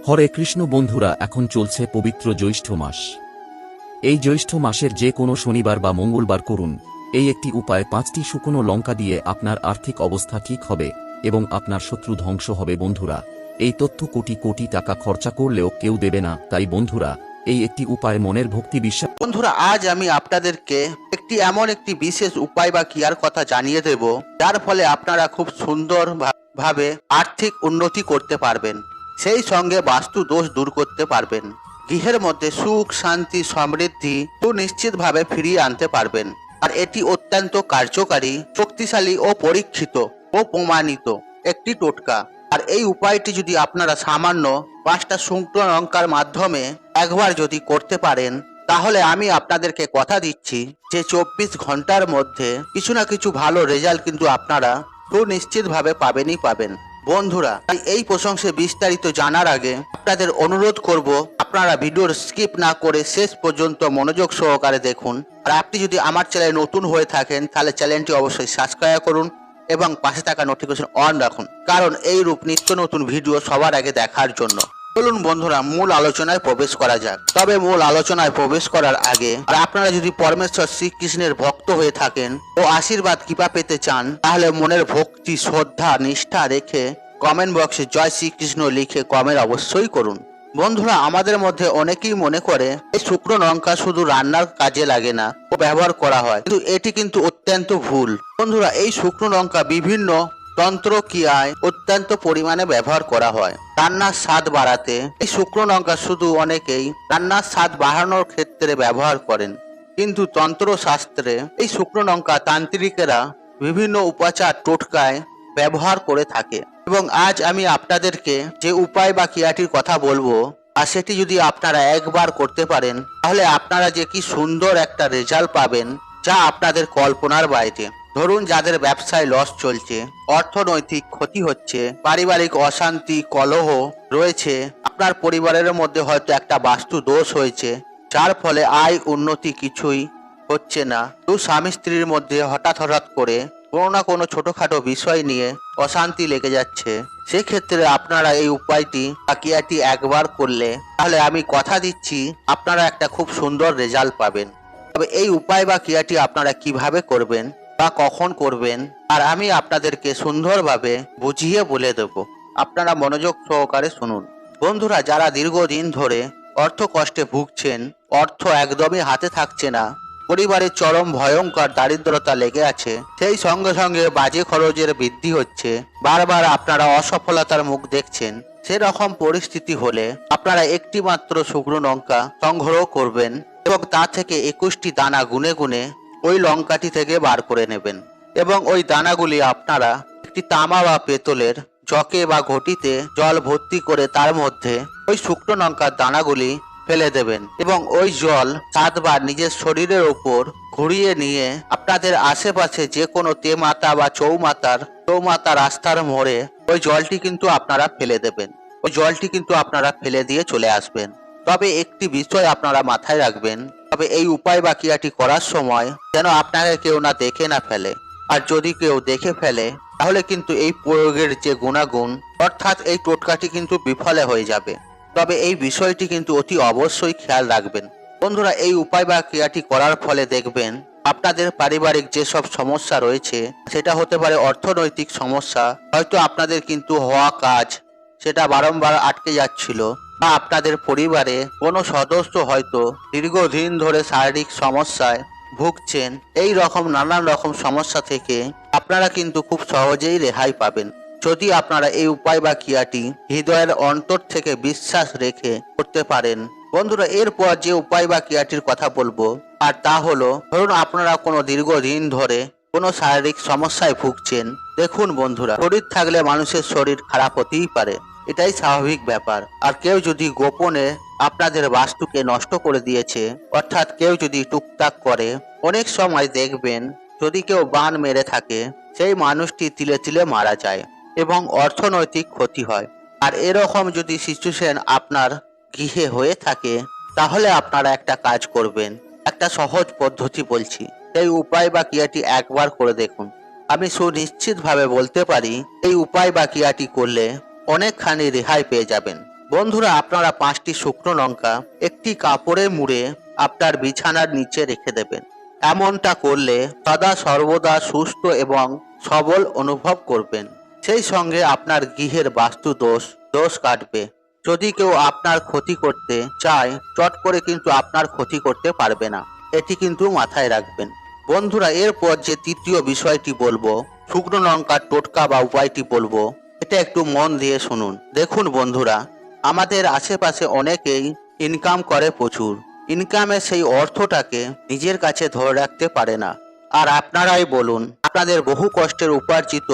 হরে কৃষ্ণ বন্ধুরা, এখন চলছে পবিত্র জ্যৈষ্ঠ মাস। এই জ্যৈষ্ঠ মাসের যে কোনো শনিবার বা মঙ্গলবার করুন। এই একটি উপায়, পাঁচটি শুকনো লঙ্কা দিয়ে আপনার আর্থিক অবস্থা ঠিক হবে এবং আপনার শত্রু ধ্বংস হবে বন্ধুরা। এই তথ্য কোটি কোটি টাকা খরচা করলেও কেউ দেবে না। তাই বন্ধুরা, এই একটি উপায় মনের ভক্তি বিশ্বাস বন্ধুরা, আজ আমি আপনাদেরকে একটি এমন একটি বিশেষ উপায় বা ক্রিয়ার কথা জানিয়ে দেব, যার ফলে আপনারা খুব সুন্দর ভাবে আর্থিক উন্নতি করতে পারবেন। সেই সঙ্গে বাস্তু দোষ দূর করতে পারবেন। গৃহের মধ্যে সুখ, শান্তি, সমৃদ্ধি সুনিশ্চিতভাবে ফিরিয়ে আনতে পারবেন। আর এটি অত্যন্ত কার্যকারী, শক্তিশালী ও পরীক্ষিত ও প্রমাণিত একটি টোটকা। আর এই উপায়টি যদি আপনারা সামান্য পাঁচটা শুকনো লঙ্কার মাধ্যমে একবার যদি করতে পারেন, তাহলে আমি আপনাদেরকে কথা দিচ্ছি যে চব্বিশ ঘণ্টার মধ্যে কিছু না কিছু ভালো রেজাল্ট কিন্তু আপনারা সুনিশ্চিতভাবে পাবেনই পাবেন। বন্ধুরা, তাই এই প্রশংসে বিস্তারিত জানার আগে আপনাদের অনুরোধ করব, আপনারা ভিডিওর স্কিপ না করে শেষ পর্যন্ত মনোযোগ সহকারে দেখুন। আর আপনি যদি আমার চ্যানেলে নতুন হয়ে থাকেন, তাহলে চ্যানেলটি অবশ্যই সাবস্ক্রাইব করুন এবং পাশে থাকা নোটিফিকেশন অন রাখুন। কারণ এই রূপ নিত্য নতুন ভিডিও সবার আগে দেখার জন্য। চলুন বন্ধুরা, মূল আলোচনায় প্রবেশ করা যাক। তবে মূল আলোচনায় প্রবেশ করার আগে, আর আপনারা যদি পরমেশ্বর শ্রীকৃষ্ণের ভক্ত হয়ে থাকেন ও আশীর্বাদ কৃপা পেতে চান, তাহলে মনের ভক্তি, শ্রদ্ধা, নিষ্ঠা রেখে কমেন্ট বক্সে জয় শ্রীকৃষ্ণ লিখে কমেন্ট অবশ্যই করুন। বন্ধুরা, আমাদের মধ্যে অনেকেই মনে করে, এই শুকনো লঙ্কা শুধু রান্নার কাজে লাগে না, ও ব্যবহার করা হয়। কিন্তু এটি কিন্তু অত্যন্ত ভুল। বন্ধুরা, এই শুকনো লঙ্কা বিভিন্ন তন্ত্রক্রিয়ায় অত্যন্ত পরিমাণে ব্যবহার করা হয়। রান্নার স্বাদ বাড়াতে, এই শুকনো লঙ্কা শুধু অনেকেই রান্নার স্বাদ বাড়ানোর ক্ষেত্রে ব্যবহার করেন। কিন্তু তন্ত্র শাস্ত্রে এই শুকনো লঙ্কা তান্ত্রিকেরা বিভিন্ন উপাচার টোটকায় ব্যবহার করে থাকে। এবং আজ আমি আপনাদেরকে যে উপায় বা ক্রিয়াটির কথা বলব আর সেটি যদি আপনারা একবার করতে পারেন, তাহলে আপনারা যে কি সুন্দর একটা রেজাল্ট পাবেন, যা আপনাদের কল্পনার বাইরে। ধরুন, যাদের ব্যবসায় লস চলছে, অর্থনৈতিক ক্ষতি হচ্ছে, পারিবারিক অশান্তি, কলহ রয়েছে, আপনার পরিবারের মধ্যে হয়তো একটা বাস্তু দোষ হয়েছে যার ফলে আয় উন্নতি কিছুই হচ্ছে না। দু স্বামী স্ত্রীর মধ্যে হঠাৎ হঠাৎ করে কোনো না কোনো ছোটোখাটো বিষয় নিয়ে অশান্তি লেগে যাচ্ছে। সেক্ষেত্রে আপনারা এই উপায়টি বা ক্রিয়াটি একবার করলে তাহলে আমি কথা দিচ্ছি, আপনারা একটা খুব সুন্দর রেজাল্ট পাবেন। তবে এই উপায় বা ক্রিয়াটি আপনারা কীভাবে করবেন বা কখন করবেন, আর আমি আপনাদেরকে সুন্দরভাবে বুঝিয়ে বলে দেব। আপনারা মনোযোগ সহকারে শুনুন। বন্ধুরা, যারা দীর্ঘদিন ধরে অর্থ কষ্টে ভুগছেন অর্থ একদমই হাতে থাকছে না। পরিবারের চরম ভয়ঙ্কর দারিদ্রতা লেগে আছে। সেই সঙ্গে সঙ্গে বাজে খরচের বৃদ্ধি হচ্ছে। বারবার আপনারা অসফলতার মুখ দেখছেন। সেরকম পরিস্থিতি হলে আপনারা একটি মাত্র শুকনো লঙ্কা সংগ্রহ করবেন এবং তা থেকে একুশটি দানা গুনে গুনে ওই লঙ্কাটি থেকে বার করে নেবেন। এবং ওই দানাগুলি আপনারা একটি তামা বা পেতলের জকে বা ঘটিতে জল ভর্তি করে তার মধ্যে ওই শুকনো লঙ্কার দানাগুলি ফেলে দেবেন এবং ওই জল সাতবার নিজের শরীরের ওপর ঘুরিয়ে নিয়ে আপনাদের আশেপাশে যে কোনো তেমাতা বা চৌমাতার, চৌমাতা রাস্তার মোড়ে ওই জলটি কিন্তু আপনারা ফেলে দেবেন। ওই জলটি কিন্তু আপনারা ফেলে দিয়ে চলে আসবেন। তবে একটি বিষয় আপনারা মাথায় রাখবেন, তবে এই উপায় বা ক্রিয়াটি করার সময় যেন আপনাকে কেউ না দেখে না ফেলে। আর যদি কেউ দেখে ফেলে, তাহলে কিন্তু এই প্রয়োগের যে গুণাগুণ, অর্থাৎ এই টোটকাটি কিন্তু বিফলে হয়ে যাবে। তবে এই বিষয়টি কিন্তু অতি অবশ্যই খেয়াল রাখবেন। বন্ধুরা, এই উপায় বা ক্রিয়াটি করার ফলে দেখবেন আপনাদের পারিবারিক যেসব সমস্যা রয়েছে, সেটা হতে পারে অর্থনৈতিক সমস্যা, হয়তো আপনাদের কিন্তু হওয়া কাজ, সেটা বারংবার আটকে যাচ্ছিল, বা আপনাদের পরিবারে কোনো সদস্য হয়তো দীর্ঘদিন ধরে শারীরিক সমস্যায় ভুগছেন, এই রকম নানান রকম সমস্যা থেকে আপনারা কিন্তু খুব সহজেই রেহাই পাবেন। যদি আপনারা এই উপায় বা ক্রিয়াটি হৃদয়ের অন্তর থেকে বিশ্বাস রেখে করতে পারেন। বন্ধুরা, এরপর যে উপায় বা ক্রিয়াটির কথা বলব, আর তা হলো, ধরুন আপনারা কোনো দীর্ঘদিন ধরে কোনো শারীরিক সমস্যায় ভুগছেন। দেখুন বন্ধুরা, শরীর থাকলে মানুষের শরীর খারাপ হতেই পারে। এটাই স্বাভাবিক ব্যাপার। আর কেউ যদি গোপনে আপনাদের বাস্তুকে নষ্ট করে দিয়েছে, অর্থাৎ কেউ যদি টুকটাক করে, অনেক সময় দেখবেন যদি কেউ বান মেরে থাকে, সেই মানুষটি তিলে তিলে মারা যায়। এবং অর্থনৈতিক ক্ষতি হয়। আর এরকম যদি সিচুয়েশন আপনার গৃহে হয়ে থাকে, তাহলে আপনারা একটা কাজ করবেন। একটা সহজ পদ্ধতি বলছি। এই উপায় বা ক্রিয়াটি একবার করে দেখুন। আমি সুনিশ্চিতভাবে বলতে পারি, এই উপায় বা ক্রিয়াটি করলে অনেকখানি রেহাই পেয়ে যাবেন। বন্ধুরা, আপনারা পাঁচটি শুকনো লঙ্কা, একটি কাপড়ে মুড়ে আপনার বিছানার নিচে রেখে দেবেন। এমনটা করলে সদা সর্বদা সুস্থ এবং সবল অনুভব করবেন। সেই সঙ্গে আপনার গৃহের বাস্তু দোষ দোষ কাটবে। যদি কেউ আপনার ক্ষতি করতে চায়, চট করে কিন্তু আপনার ক্ষতি করতে পারবে না। এটি কিন্তু মাথায় রাখবেন। বন্ধুরা, এরপর যে তৃতীয় বিষয়টি বলব, শুকনো লঙ্কার টোটকা বা উপায়টি বলব, এটা একটু মন দিয়ে শুনুন। দেখুন বন্ধুরা, আমাদের আশেপাশে অনেকেই ইনকাম করে প্রচুর। ইনকামের সেই অর্থটাকে নিজের কাছে ধরে রাখতে পারে না। আর আপনারাই বলুন, আপনাদের বহু কষ্টের উপার্জিত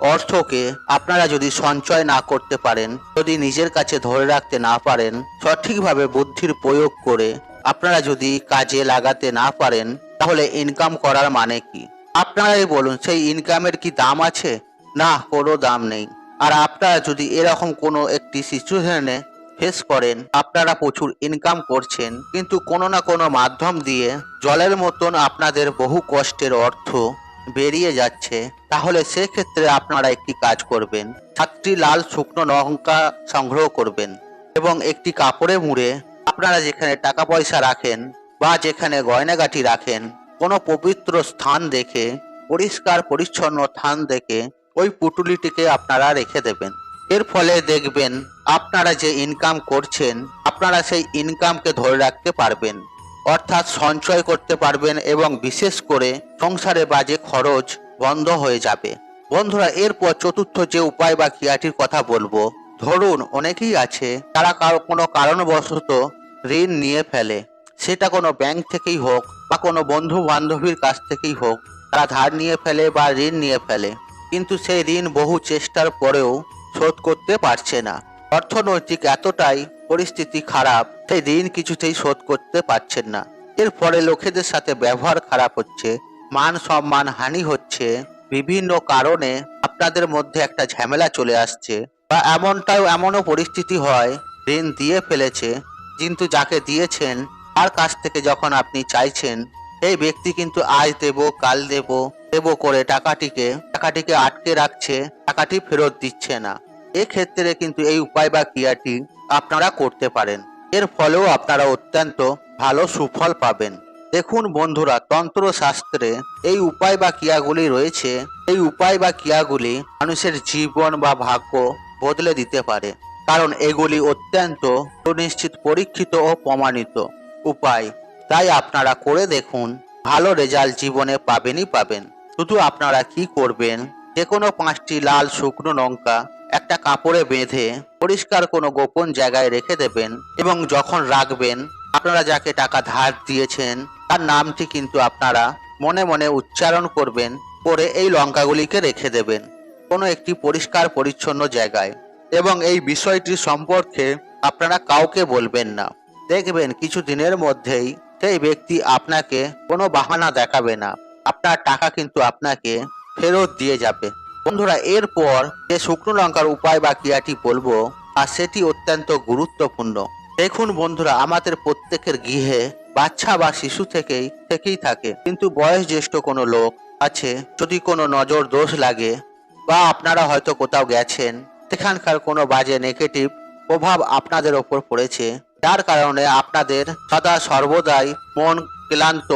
অর্থকে আপনারা যদি সঞ্চয় না করতে পারেন, যদি নিজের কাছে ধরে রাখতে না পারেন, সঠিকভাবে বুদ্ধির প্রয়োগ করে আপনারা যদি কাজে লাগাতে না পারেন, তাহলে ইনকাম করার মানে কি? আপনারাই বলুন, সেই ইনকামের কি দাম আছে? না, কোনো দাম নেই। আর আপনারা যদি এরকম কোনো একটি সিচুয়েশনে ফেস করেন, আপনারা প্রচুর ইনকাম করছেন, কিন্তু কোনো না কোনো মাধ্যম দিয়ে জলের মতন আপনাদের বহু কষ্টের অর্থ বেরিয়ে যাচ্ছে, তাহলে সেক্ষেত্রে আপনারা একটি কাজ করবেন। সাতটি লাল শুকনো লঙ্কা সংগ্রহ করবেন এবং একটি কাপড়ে মুড়ে আপনারা যেখানে টাকা পয়সা রাখেন বা যেখানে গয়নাগাটি রাখেন, কোনো পবিত্র স্থান দেখে, পরিষ্কার পরিচ্ছন্ন স্থান দেখে ওই পুটুলিটিকে আপনারা রেখে দেবেন। এর ফলে দেখবেন আপনারা যে ইনকাম করছেন, আপনারা সেই ইনকামকে ধরে রাখতে পারবেন। অর্থাৎ সঞ্চয় করতে পারবেন এবং বিশেষ করে সংসারে বাজে খরচ বন্ধ হয়ে যাবে। বন্ধুরা, এরপর চতুর্থ যে উপায় বা ক্রিয়াটির কথা বলব, ধরুন অনেকেই আছে, তারা কোনো কারণবশত ঋণ নিয়ে ফেলে। সেটা কোনো ব্যাংক থেকেই হোক বা কোনো বন্ধু বান্ধবীর কাছ থেকেই হোক, তারা ধার নিয়ে ফেলে বা ঋণ নিয়ে ফেলে। কিন্তু সেই ঋণ বহু চেষ্টার পরেও শোধ করতে পারছে না। অর্থনৈতিক এতটাই পরিস্থিতি খারাপ সেই ঋণ কিছুতেই শোধ করতে পারছেন না। এর ফলে লোকেদের সাথে ব্যবহার খারাপ হচ্ছে, মান সম্মান হানি হচ্ছে। বিভিন্ন কারণে আপনাদের মধ্যে একটা ঝামেলা চলে আসছে, বা এমনটাও এমনও পরিস্থিতি হয়, ঋণ দিয়ে ফেলেছে, কিন্তু যাকে দিয়েছেন, তার কাছ থেকে যখন আপনি চাইছেন এই ব্যক্তি কিন্তু আজ দেব, কাল দেব দেব করে টাকাটিকে টাকাটিকে আটকে রাখছে, টাকাটি ফেরত দিচ্ছে না। এক্ষেত্রে কিন্তু এই উপায় বা ক্রিয়াটি আপনারা করতে পারেন। এর ফলেও আপনারা অত্যন্ত ভালো সুফল পাবেন। দেখুন বন্ধুরা তন্ত্র শাস্ত্রে এই উপায় বা ক্রিয়াগুলি রয়েছে। এই উপায় বা ক্রিয়াগুলি মানুষের জীবন বা ভাগ্য বদলে দিতে পারে। কারণ এগুলি অত্যন্ত সুনিশ্চিত, পরীক্ষিত ও প্রমাণিত উপায়। তাই আপনারা করে দেখুন, ভালো রেজাল্ট জীবনে পাবেনই পাবেন। শুধু আপনারা কি করবেন? যে কোনো পাঁচটি লাল শুকনো লঙ্কা একটা কাপড়ে বেঁধে পরিষ্কার কোনো গোপন জায়গায় রেখে দেবেন এবং যখন রাখবেন, আপনারা যাকে টাকা ধার দিয়েছেন, তার নামটি কিন্তু আপনারা মনে মনে উচ্চারণ করবেন, করে এই লঙ্কাগুলিকে রেখে দেবেন। কোনো একটি পরিষ্কার পরিচ্ছন্ন জায়গায়। এবং এই বিষয়টি সম্পর্কে আপনারা কাউকে বলবেন না। দেখবেন কিছু দিনের মধ্যেই সেই ব্যক্তি আপনাকে কোনো বাহানা দেখাবে না। আপনার টাকা কিন্তু আপনাকে ফেরত দিয়ে যাবে। বন্ধুরা, এরপর যে শুকনো লঙ্কার উপায় বা ক্রিয়াটি বলব, আর সেটি অত্যন্ত গুরুত্বপূর্ণ। দেখুন বন্ধুরা, আমাদের প্রত্যেকের গৃহে বাচ্চা বা শিশু থেকেই থেকেই থাকে। কিন্তু বয়স জ্যেষ্ঠ কোনো লোক আছে, যদি কোনো নজর দোষ লাগে, বা আপনারা হয়তো কোথাও গেছেন, সেখানকার কোনো বাজে নেগেটিভ প্রভাব আপনাদের ওপর পড়েছে, যার কারণে আপনাদের সদা সর্বদাই মন ক্লান্ত,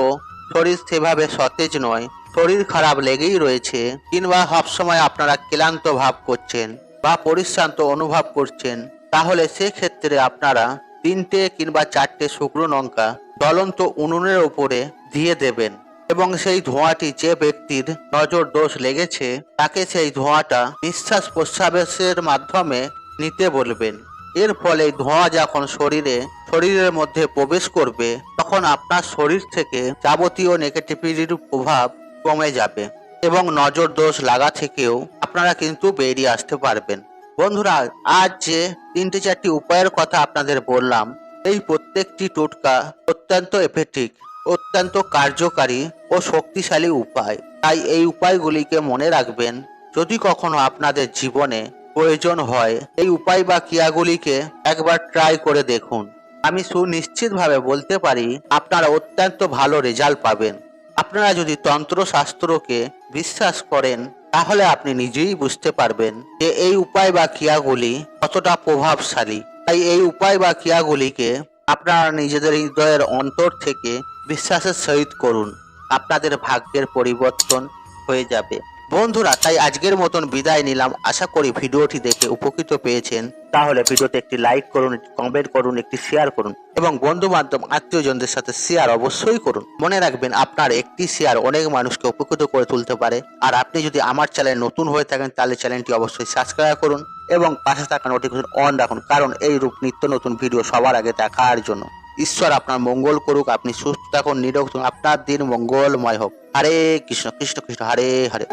শরীর সেভাবে সতেজ নয়। শরীর খারাপ লেগেই রয়েছে, কিংবা সবসময় আপনারা ক্লান্ত ভাব করছেন বা পরিশ্রান্ত অনুভব করছেন, তাহলে সেক্ষেত্রে আপনারা তিনটে কিংবা চারটে শুকনো লঙ্কা জ্বলন্ত উনুনের উপরে দিয়ে দেবেন এবং সেই ধোঁয়াটি যে ব্যক্তির নজর দোষ লেগেছে, তাকে সেই ধোঁয়াটা নিঃশ্বাস প্রশ্বাসের মাধ্যমে নিতে বলবেন। এর ফলে ধোঁয়া যখন শরীরে, শরীরের মধ্যে প্রবেশ করবে, তখন আপনার শরীর থেকে যাবতীয় নেগেটিভিটির প্রভাব কমে যাবে এবং নজর দোষ লাগা থেকেও আপনারা কিন্তু বেরিয়ে আসতে পারবেন। বন্ধুরা, আজ যে তিনটে চারটি উপায়ের কথা আপনাদের বললাম, এই প্রত্যেকটি টোটকা অত্যন্ত এফেক্টিভ অত্যন্ত কার্যকারী ও শক্তিশালী উপায়। তাই এই উপায়গুলিকে মনে রাখবেন, যদি কখনো আপনাদের জীবনে প্রয়োজন হয়, এই উপায় বা ক্রিয়াগুলিকে একবার ট্রাই করে দেখুন। আমি সুনিশ্চিতভাবে বলতে পারি, আপনারা অত্যন্ত ভালো রেজাল্ট পাবেন। আপনারা যদি তন্ত্রশাস্ত্রকে বিশ্বাস করেন, তাহলে আপনি নিজেই বুঝতে পারবেন যে এই উপায় বা ক্রিয়াগুলি কতটা প্রভাবশালী। তাই এই উপায় বা ক্রিয়াগুলিকে আপনারা নিজেদের হৃদয়ের অন্তর থেকে বিশ্বাসের সহিত করুন। আপনাদের ভাগ্যের পরিবর্তন হয়ে যাবে। বন্ধুরা, তাই আজকের মতন বিদায় নিলাম। আশা করি ভিডিওটি দেখে উপকৃত পেয়েছেন। তাহলে ভিডিওতে একটি লাইক করুন কমেন্ট করুন, একটি শেয়ার করুন এবং বন্ধু বান্ধব আত্মীয়জনদের সাথে শেয়ার অবশ্যই করুন। মনে রাখবেন, আপনার একটি শেয়ার অনেক মানুষকে উপকৃত করে তুলতে পারে। আর আপনি যদি আমার চ্যানেল নতুন হয়ে থাকেন, তাহলে চ্যানেলটি অবশ্যই সাবস্ক্রাইব করুন এবং পাশে থাকা নোটিফিকেশন অন রাখুন, কারণ এই রূপ নিত্য নতুন ভিডিও সবার আগে দেখার জন্য। ঈশ্বর আপনার মঙ্গল করুক, আপনি সুস্থ থাকুন, নিরোগ আপনার দিন মঙ্গলময় হোক। হরে কৃষ্ণ কৃষ্ণ কৃষ্ণ, হরে হরে।